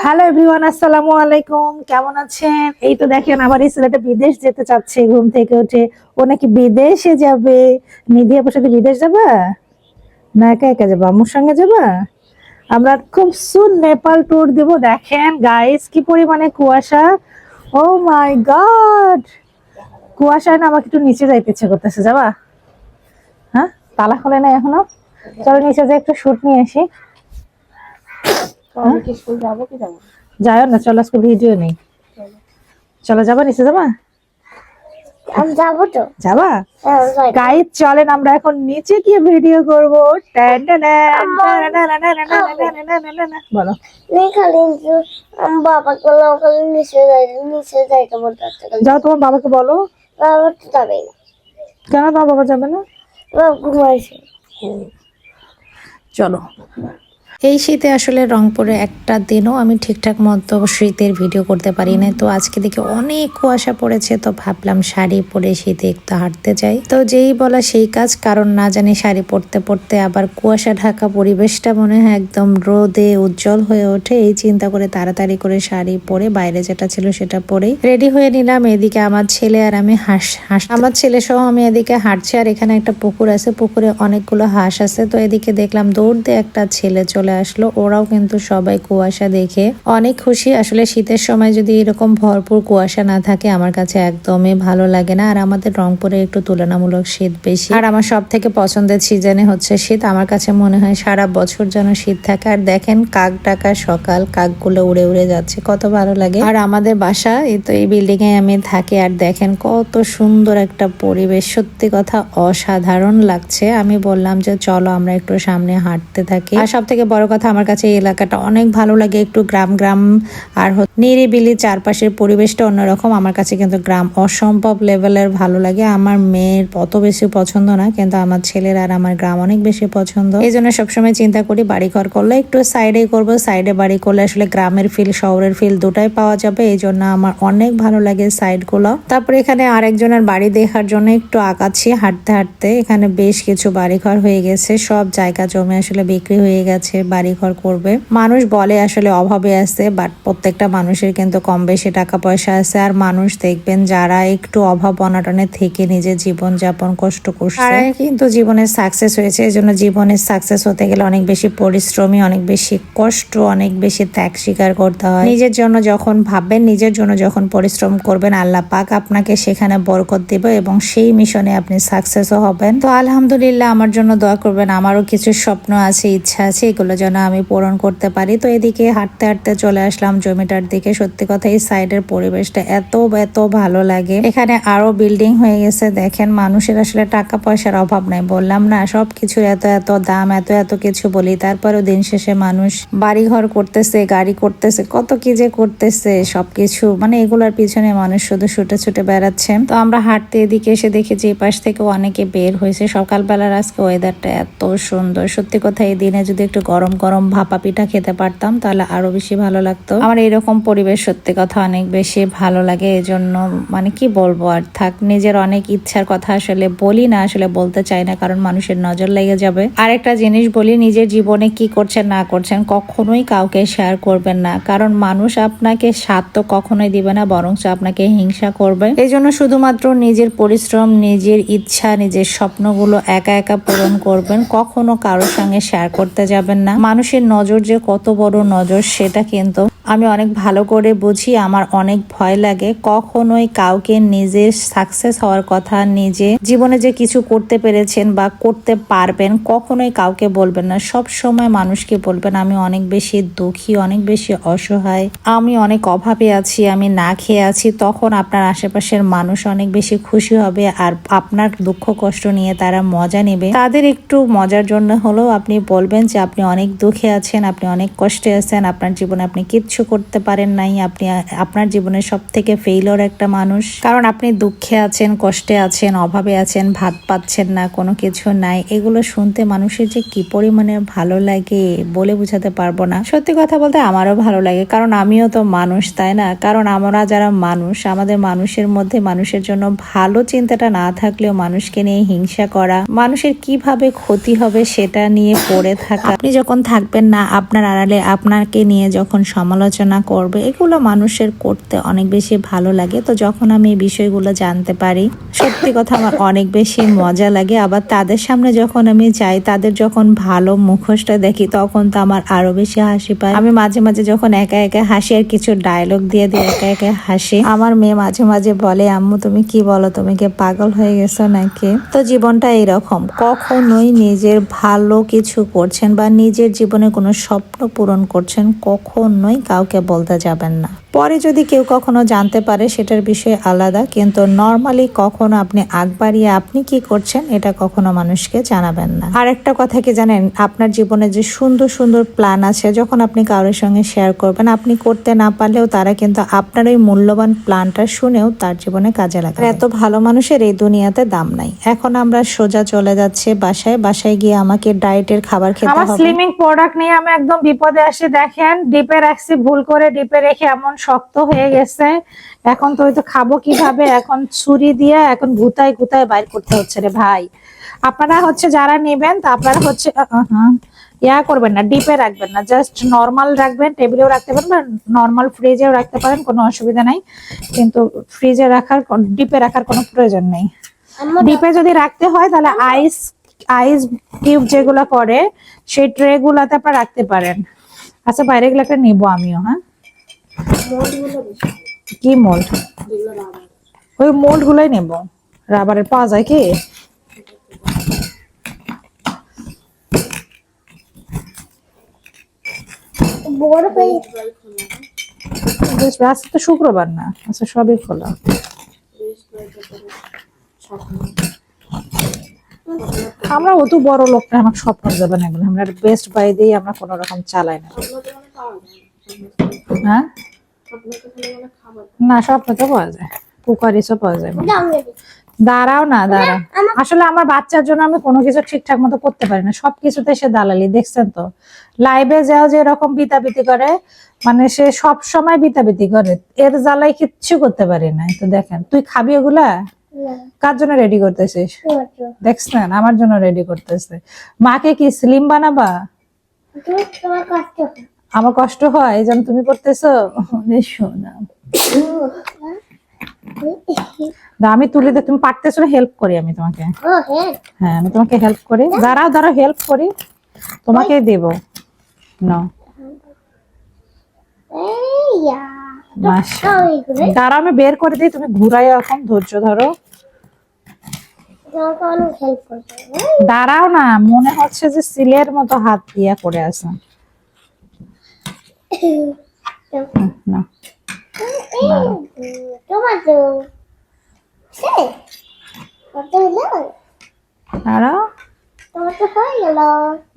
Hello everyone আসসালামু আলাইকুম। কেমন আছেন? এই তো দেখেন, আমার এই ছেলেটা বিদেশ যেতে চাচ্ছে, ঘুম থেকে উঠে। ও নাকি বিদেশে যাবে? নিধি আপুর সাথে বিদেশ যাবা? না, একা একা যাবা? আম্মুর সঙ্গে যাবা? আমরা খুব সুন নেপাল ট্যুর দেব। দেখেন গাইস কি পরিমাণে কুয়াশা। ও মাই গড কুয়াশায় না আমাকে একটু নিচে যাইতে ইচ্ছে করতেছে, যাবা? হ্যাঁ তালা খোলে না এখনও? চলো নিচে যাই, একটু শুট নিয়ে আসি। যাও না চলো আজকে ভিডিও নেই চলো যাবা নিশ্চয় যাবা যাবা চলেন আমরা এখন নিচে গিয়ে ভিডিও করব তোমার বাবাকে বলো কেন তোমার বাবা যাবে না চলো এই শীতে আসলে রংপুরে একটা দিনও আমি ঠিকঠাক মতো শীতের ভিডিও করতে পারি না তো আজকে দেখে অনেক কুয়াশা পড়েছে, তো ভাবলাম শাড়ি পরে শীতে একটু হাঁটতে যাই। তো যেই বলা সেই কাজ, কারণ না জানি শাড়ি পরতে পরতে আবার কুয়াশা ঢাকা পরিবেশটা মনে হয় একদম রোদে উজ্জ্বল হয়ে ওঠে। এই চিন্তা করে তাড়াতাড়ি করে শাড়ি পরে বাইরে যেটা ছিল সেটা পরেই রেডি হয়ে নিলাম। এদিকে আমার ছেলে আর আমি হাঁস হাঁস, আমার ছেলে সহ আমি এদিকে হাঁটছি, আর এখানে একটা পুকুর আছে। পুকুরে অনেকগুলো হাঁস আছে। তো এদিকে দেখলাম দৌড় দিয়ে একটা ছেলে চলে আসলো। ওরাও কিন্তু সবাই কুয়াশা দেখে অনেক খুশি। আসলে শীতের সময় যদি এরকম ভরপুর কুয়াশা না থাকে, আমার কাছে একদমই ভালো লাগে না। আর আমাদের রংপুরে একটু তুলনামূলক শীত বেশি। আর আমার সব থেকে পছন্দের সিজনে হচ্ছে শীত। আমার কাছে মনে হয় সারা বছর যেন শীত থাকে। আর দেখেন কাক ডাকা সকাল, কাকগুলো উড়ে উড়ে যাচ্ছে। কত ভালো লাগে। আর আমাদের বাসা, এই তো এই বিল্ডিং এ আমি থাকি। আর দেখেন কত সুন্দর একটা পরিবেশ। সত্যি কথা অসাধারণ লাগছে। আমি বললাম যে, চলো আমরা একটু সামনে হাঁটতে থাকি। আর সব থেকে বড় কথা আমার কাছে এই এলাকাটা অনেক ভালো লাগে, একটু গ্রাম গ্রাম। আর নিরিবিলি চারপাশের পরিবেশটা অন্যরকম। আমার কাছে কিন্তু গ্রাম অসম্ভব লেভেলের ভালো লাগে। আমার মেয়ের অত বেশি পছন্দ না, কিন্তু আমার ছেলের আর আমার গ্রাম অনেক বেশি পছন্দ। এই জন্য সবসময় চিন্তা করি বাড়ি ঘর করলে একটু সাইডে করব। সাইডে বাড়ি করলে আসলে গ্রামের ফিল শহরের ফিল দুটাই পাওয়া যাবে। এই জন্য আমার অনেক ভালো লাগে সাইডগুলো তারপরে এখানে আরেকজনের বাড়ি দেখার জন্য একটু আগাচ্ছি হাঁটতে হাঁটতে। এখানে বেশ কিছু বাড়িঘর হয়ে গেছে। সব জায়গা জমি আসলে বিক্রি হয়ে গেছে। বাড়িঘর করবে। মানুষ বলে আসলে অভাবে আছে বাট প্রত্যেকটা মানুষের কিন্তু কম বেশি টাকা পয়সা আছে। আর মানুষ দেখবেন যারা একটু অভাব অনাটনে থেকে নিজের জীবন যাপন কষ্ট করছে তারাই কিন্তু জীবনের সাকসেস হয়েছে। এই জন্য জীবনের সাকসেস হতে গেলে অনেক বেশি পরিশ্রমী অনেক বেশি কষ্ট অনেক বেশি ত্যাগ স্বীকার করতে হয়। নিজের জন্য যখন ভাববেন নিজের জন্য যখন পরিশ্রম করবেন আল্লাহ পাক আপনাকে সেখানে বরকত দিবে এবং সেই মিশনে আপনি সাকসেসও হবেন। তো আলহামদুলিল্লাহ আমার জন্য দোয়া করবেন। আমারও কিছু স্বপ্ন আছে ইচ্ছা আছে এগুলো যেন আমি পূরণ করতে পারি। তো এদিকে হাঁটতে হাঁটতে চলে আসলাম জমিটার দিকে। সত্যি কথা, এই সাইডের পরিবেশটা এত এত ভালো লাগে। এখানে আরও বিল্ডিং হয়ে গেছে, দেখেন। মানুষের আসলে টাকা পয়সার অভাব নাই। বললাম, না সব কিছুর এত এত দাম, এত এত কিছু বলি। তারপরেও দিন শেষে মানুষ বাড়ি ঘর করতেছে, গাড়ি করতেছে, কত কি যে করতেছে, সবকিছু। মানে এগুলোর পিছনে মানুষ শুধু ছুটে ছুটে বেড়াচ্ছে। তো আমরা হাঁটতে এদিকে এসে দেখি যে পাশ থেকে অনেকে বের হয়েছে। সকালবেলার আজকে ওয়েদারটা এত সুন্দর। সত্যি কথা, এই দিনে যদি একটু গরম গরম গরম ভাপা পিঠা খেতে পারতাম, তাহলে আরও বেশি ভালো লাগতো। আমার এরকম পরিবেশ, সত্যি কথা, অনেক বেশি ভালো লাগে। এই জন্য মানে কি বলব আর, থাক, নিজের অনেক ইচ্ছার কথা আসলে বলি না, আসলে বলতে চাই না, কারণ মানুষের নজর লেগে যাবে। আরেকটা জিনিস বলি, নিজের জীবনে কি করছেন, না করছেন, কখনোই কাউকে শেয়ার করবেন না। কারণ মানুষ আপনাকে স্বাদ তো কখনোই দিবে না বরং আপনাকে হিংসা করবে। এই জন্য শুধুমাত্র নিজের পরিশ্রম, নিজের ইচ্ছা, নিজের স্বপ্নগুলো একা একা পূরণ করবেন, কখনো কারোর সঙ্গে শেয়ার করতে যাবেন না। মানুষের নজর যে কত বড় নজর সেটা কিন্তু আমি অনেক ভালো করে বুঝি, আমার অনেক ভয় লাগে। কখনোই কাউকে নিজের সাকসেস হওয়ার কথা, নিজে জীবনে যে কিছু করতে পেরেছেন বা করতে পারবেন, কখনোই কাউকে বলবেন না। সব সময় মানুষকে বলবেন, আমি অনেক বেশি দুঃখী, অনেক বেশি অসহায়, আমি অনেক অভাবে আছি, আমি না খেয়ে আছি। তখন আপনার আশেপাশের মানুষ অনেক বেশি খুশি হবে আর আপনার দুঃখ কষ্ট নিয়ে তারা মজা নেবে। তাদের একটু মজার জন্য হলেও আপনি বলবেন যে, আপনি অনেক দুঃখে আছেন, আপনি অনেক কষ্টে আছেন, আপনার জীবনে আপনি কিচ্ছু করতে পারেন নাই, আপনি আপনার জীবনে সব থেকে ফেইলর একটা মানুষ। কারণ আপনি দুঃখে আছেন, কষ্টে আছেন, অভাবে আছেন, ভাত পাচ্ছেন না, কোনো কিছু নাই। এগুলো শুনতে মানুষের যে কি পরিমাণে ভালো লাগে বলে বোঝাতে পারব না। সত্যি কথা বলতে আমারও ভালো লাগে, কারণ আমিও তো মানুষ, তাই না? কারণ আমরা যারা মানুষ, আমাদের মানুষের মধ্যে মানুষের জন্য ভালো চিন্তাটা না থাকলেও মানুষকে নিয়ে হিংসা করা, মানুষের কীভাবে ক্ষতি হবে সেটা নিয়ে পড়ে থাকা। আপনি যখন থাকবেন না, আপনার আড়ালে আপনাকে নিয়ে যখন সমালোচনা সমালোচনা করবে, এগুলো মানুষের করতে অনেক বেশি ভালো লাগে। তো যখন আমি এই বিষয়গুলো জানতে পারি, সত্যি কথা আমার অনেক বেশি মজা লাগে। আবার তাদের সামনে যখন আমি যাই, তাদের যখন ভালো মুখোশটা দেখি, তখন তো আমার আরও বেশি হাসি পায়। আমি মাঝে মাঝে যখন একা একা হাসি আর কিছু ডায়লগ দিয়ে দিয়ে একা একা হাসি, আমার মেয়ে মাঝে মাঝে বলে, আম্মু, তুমি কি বলো? তুমি কি পাগল হয়ে গেছো নাকি? তো জীবনটা এরকম কখনোই নিজের ভালো কিছু করছেন বা নিজের জীবনে কোনো স্বপ্ন পূরণ করছেন কখনোই কাউকে বলতে যাবেন না। পরে যদি কেউ কখনো জানতে পারে সেটার বিষয় আলাদা কিন্তু নর্মালি কখনো আপনি আগ বাড়িয়ে আপনি কি করছেন এটা কখনো মানুষকে জানাবেন না। আর একটা কথা কি জানেন আপনার জীবনে যে সুন্দর সুন্দর প্ল্যান আছে যখন আপনি কারোর সঙ্গে শেয়ার করবেন আপনি করতে না পারলেও তারা কিন্তু আপনার ওই মূল্যবান প্ল্যানটা শুনেও তার জীবনে কাজে লাগাবে। এত ভালো মানুষের এই দুনিয়াতে দাম নাই। এখন আমরা সোজা চলে যাচ্ছে বাসায় বাসায় গিয়ে আমাকে ডায়েটের খাবার খেতে হবে। আমার স্লিমিং প্রোডাক্ট নিয়ে আমি একদম বিপদে আসি দেখেন ডিপে রাখছি ভুল করে ডিপে রেখে এমন শক্ত হয়ে গেছে। এখন তো তো খাব কীভাবে? এখন ছুরি দিয়ে এখন গুতায় গুতায় বাইর করতে হচ্ছে রে ভাই। আপনারা হচ্ছে যারা নেবেন তা আপনারা হচ্ছে ইয়া করবেন না ডিপে রাখবেন না। জাস্ট নর্মাল রাখবেন টেবিলেও রাখতে পারেন বা নর্মাল ফ্রিজেও রাখতে পারেন কোনো অসুবিধা নাই। কিন্তু ফ্রিজে রাখার ডিপে রাখার কোনো প্রয়োজন নেই। ডিপে যদি রাখতে হয় তাহলে আইস আইস কিউব যেগুলো করে সেই ট্রে গুলাতে আপনার রাখতে পারেন। আচ্ছা বাইরে গেলে একটা নিবো আমিও হ্যাঁ? কি মোল্ড ওই মোল্ড গুলোই নেব। রাবারের পাওয়া যায় কি? আজকে তো শুক্রবার না আচ্ছা সবই খোলা। আমরা অত বড় লোক না, আমার স্বপ্ন যাবে না এগুলো। আমরা বেস্ট বাই দিয়ে আমরা কোনো রকম চালাই না। হ্যাঁ? না, স্বপ্ন তো পাওয়া যায়। পাওয়া যায়। দাঁড়াও না, দাঁড়াও। আসলে আমার বাচ্চার জন্য আমি কোনো কিছু ঠিকঠাক মতো করতে পারি না। সবকিছুতে সে দালালি, দেখছেন তো? লাইভে যাও যে এরকম বিতাবিতি করে মানে সে সব সময় বিতাবিতি করে। এর জ্বালায় কিচ্ছু করতে পারি না। তো দেখেন, তুই খাবি ওগুলা? কার জন্য রেডি করতেছিস। দেখছেন আমার জন্য রেডি করতেছে। মাকে কি স্লিম বানাবা। আমার কষ্ট হয় এই তুমি করতেছো দা, আমি তুলে দে তুমি পারতেছো না হেল্প করি আমি তোমাকে। হ্যাঁ আমি তোমাকে হেল্প করি। দাঁড়াও দাঁড়াও হেল্প করি। তোমাকে দেব। না দাঁড়াও আমি বের করে দিই তুমি ঘুরাই এখন ধৈর্য ধরো। হবে। দাঁড়াও না মনে হচ্ছে যে সিলের মতো হাত দিয়া করে আছে। না। দাঁড়াও। হয়ে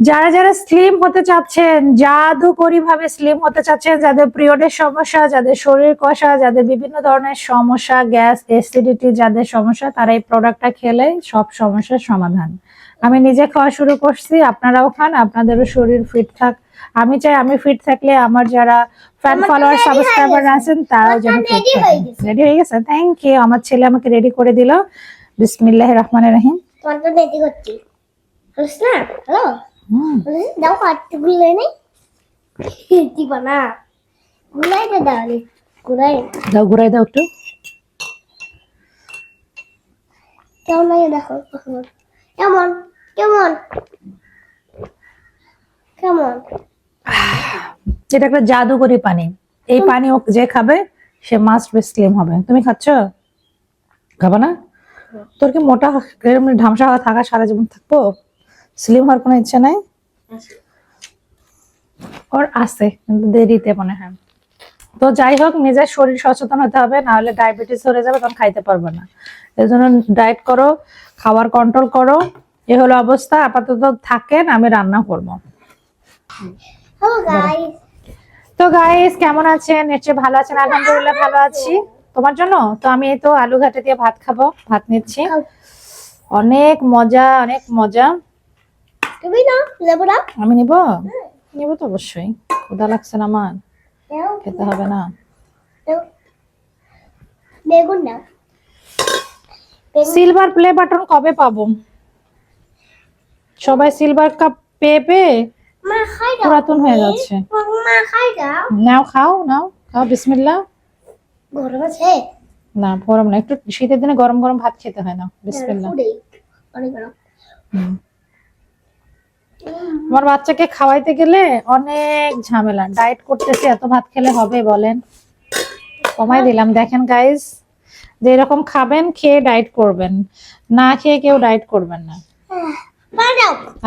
যারা যারা স্লিম হতে চাচ্ছেন জাদুকরি ভাবে স্লিম হতে চাচ্ছেন যাদের পিরিয়ডের সমস্যা যাদের শরীর কষা যাদের বিভিন্ন ধরনের সমস্যা গ্যাস অ্যাসিডিটি যাদের সমস্যা তারা এই প্রোডাক্টটা খেলে সব সমস্যার সমাধান। আমি নিজে খাওয়া শুরু করছি আপনারাও খান আপনাদেরও শরীর ফিট থাক। আমি চাই আমি ফিট থাকলে আমার যারা ফ্যান ফলোয়ার সাবস্ক্রাইবার আছেন তারাও যেন ফিট হয়ে। রেডি হয়ে গেছে? থ্যাংক ইউ আমার ছেলে আমাকে রেডি করে দিল। বিসমিল্লাহ রহমানের রহিম। তোমার তো দেরি করছি বুঝছ না হ্যালো হুম দাও কাটতে গুলাই নেই দিবা না গুলাইটা দাও নি গুলাই দাও ঘুরাই দাও একটু কেমন লাগে দেখো কেমন কেমন কেমন এটা একটা জাদুকরি পানি। এই পানি ও যে খাবে সে মাস্ট বি স্লিম হবে। তুমি খাচ্ছ? খাবা না? তোর কি মোটা ঢামসা থাকা সারা জীবন থাকব? স্লিম হওয়ার কোনো ইচ্ছা নাই? ওর আছে কিন্তু দেরিতে মনে হয়। তো যাই হোক নিজের শরীর সচেতন হতে হবে না হলে ডায়াবেটিস ধরে যাবে তখন খাইতে পারবে না। এই জন্য ডায়েট করো খাবার কন্ট্রোল করো এ হলো অবস্থা। আপাতত থাকেন আমি রান্না করব। হ্যালো গাইস তো গাইস কেমন আছেন? নিশ্চয়ই ভালো আছেন আলহামদুলিল্লাহ ভালো আছি। তোমার জন্য? তো আমি এই তো আলু ঘাটে দিয়ে ভাত খাব ভাত নিচ্ছি। অনেক মজা অনেক মজা। তুমি না লেবু না? আমি নিব? নিব তো অবশ্যই। ক্ষুধা লাগছে না আমার। খেতে হবে না। বেগুন না সিলভার প্লে বাটন কবে পাবো? সবাই সিলভার কাপ পেয়ে পেয়ে মা খাই দাও। পুরাতন হয়ে যাচ্ছে। মা খাই দাও। নাও খাও নাও খাও বিসমিল্লাহ। গরম আছে? না গরম না। একটু শীতের দিনে গরম গরম ভাত খেতে হয় না। বিসমিল্লাহ। অনেক গরম। আমার বাচ্চাকে খাওয়াইতে গেলে অনেক ঝামেলা। ডায়েট করতেছে এত ভাত খেলে হবে বলেন। কমাই দিলাম। দেখেন গাইজ যে এরকম খাবেন খেয়ে ডায়েট করবেন। না খেয়ে কেউ ডায়েট করবেন না।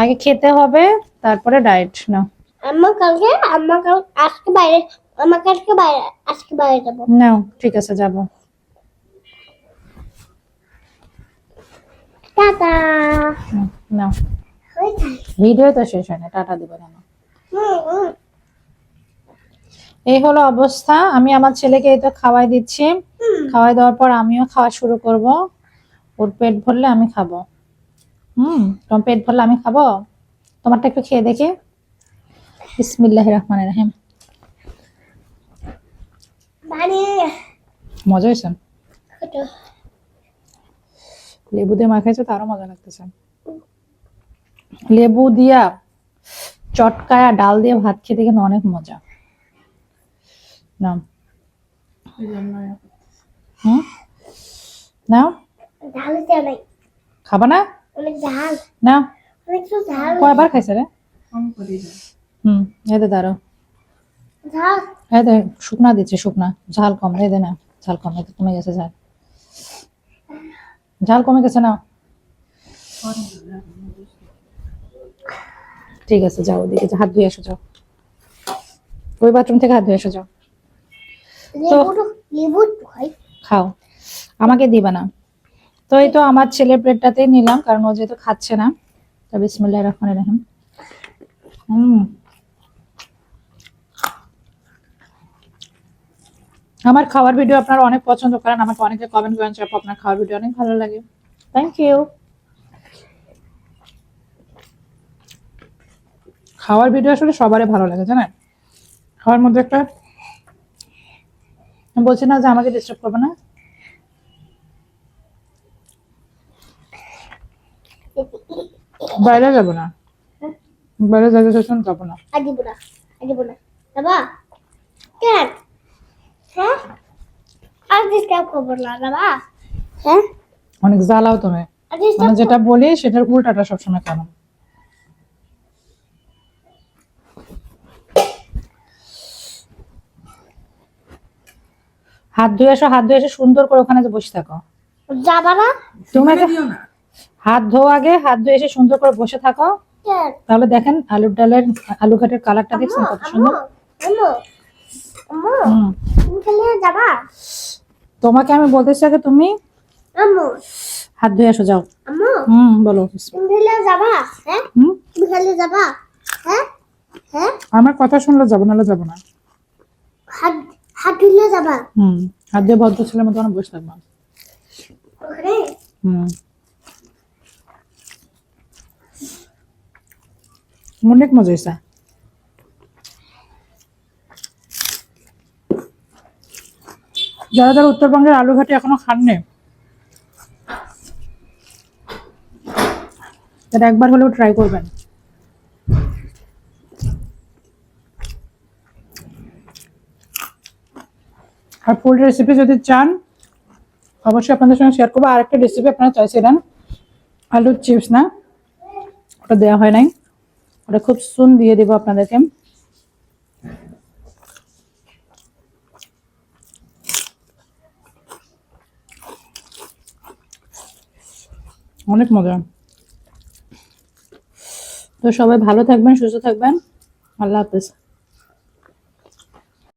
আগে খেতে হবে তারপরে ডায়েট না আম্মা কালকে আম্মা কাল আজকে বাইরে আম্মা কালকে বাইরে আজকে বাইরে যাব। নাও ঠিক আছে যাব। টাটা। নাও যায় ভিডিও তো শেষ হয় না টাটা দেবো কেন এই হলো অবস্থা আমি আমার ছেলেকে এই তো খাওয়াই দিচ্ছি। খাওয়াই দেওয়ার পর আমিও খাওয়া শুরু করব। ওর পেট ভরলে আমি খাব। হুম তোমার পেট ভরলে আমি খাব? তোমারটা একটু খেয়ে দেখে। বিসমিল্লাহ রহমান রাহিম। মজা হয়েছে? লেবু দিয়ে মাখাইছে তারও মজা লাগতেছে। লেবু দিয়া চটকায়া ডাল দিয়ে ভাত খেতে কিন্তু অনেক মজা। অনেক খাবা না? কয়বার খাইছে রে? হুম দাঁড়ো শুকনা দিচ্ছে, শুকনা। ঝাল কম এতে না, ঝাল কম এতে কমে গেছে, ঝাল। ঝাল কমে গেছে না ঠিক আছে যাও ওদিকে হাত ধুয়ে এসো যাও। ওই বাথরুম থেকে হাত ধুয়ে এসো যাও। খাও। আমাকে দিবা না। তো এই তো আমার ছেলের প্লেটটাতেই নিলাম কারণ ও যেহেতু খাচ্ছে না তো বিসমিল্লাহ রহমান রাহিম। হুম। আমার খাওয়ার ভিডিও আপনারা অনেক পছন্দ করেন আমাকে অনেকে কমেন্ট করেন আপনার খাওয়ার ভিডিও অনেক ভালো লাগে। থ্যাংক ইউ খাওয়ার ভিডিও আসলে সবারই ভালো লাগে জানেন? খাওয়ার মধ্যে একটা বলছি না যে আমাকে ডিস্টার্ব করবে না। বাইরে যাব না। বাইরে সেশন যাব না। আর দিব না আর না। বাবা কেন? হ্যাঁ? আর ডিস্টার্ব করব না বাবা হ্যাঁ? অনেক জ্বালাও তুমি। আর মানে যেটা বলি সেটার উল্টাটা সবসময় কেন? হাত ধুয়ে এসো হাত ধুয়ে এসে সুন্দর করে ওখানে যে বসে থাকো। যাবা না? তুমি হাত ধো আগে হাত ধুয়ে এসে সুন্দর করে বসে থাকো। তাহলে দেখেন আলুর ডালের আলু ঘাটের কালারটা দেখছেন কত সুন্দর? আম্মু আম্মু তুমি খেলে যাবা? তোমাকে আমি বলতেছি আগে তুমি আম্মু। হাত ধুয়ে এসো যাও। আম্মু হুম বলো। তুমি খেলে যাবা? হ্যাঁ? হুম? তুমি খেলে যাবা? হ্যাঁ? হ্যাঁ? আমার কথা শুনলে যাব নাহলে যাব না। হাত ধুলে যাবা। হুম হাত দিয়ে ভদ্র ছেলের মতো অনেক বসে থাকব। ওখানে? হুম। অনেক মজা হয়েছে। যারা যারা উত্তরবঙ্গের আলু ঘাটি এখনও খাননি তারা একবার হলেও ট্রাই করবেন। আর ফুল রেসিপি যদি চান, অবশ্যই আপনাদের সঙ্গে শেয়ার করব। আরেকটা রেসিপি আপনারা চাইছিলেন আলুর চিপস না, ওটা দেওয়া হয় নাই। ওটা খুব সুন দিয়ে দেবো আপনাদেরকে। অনেক মজা। তো সবাই ভালো থাকবেন, সুস্থ থাকবেন। আল্লাহ হাফেজ।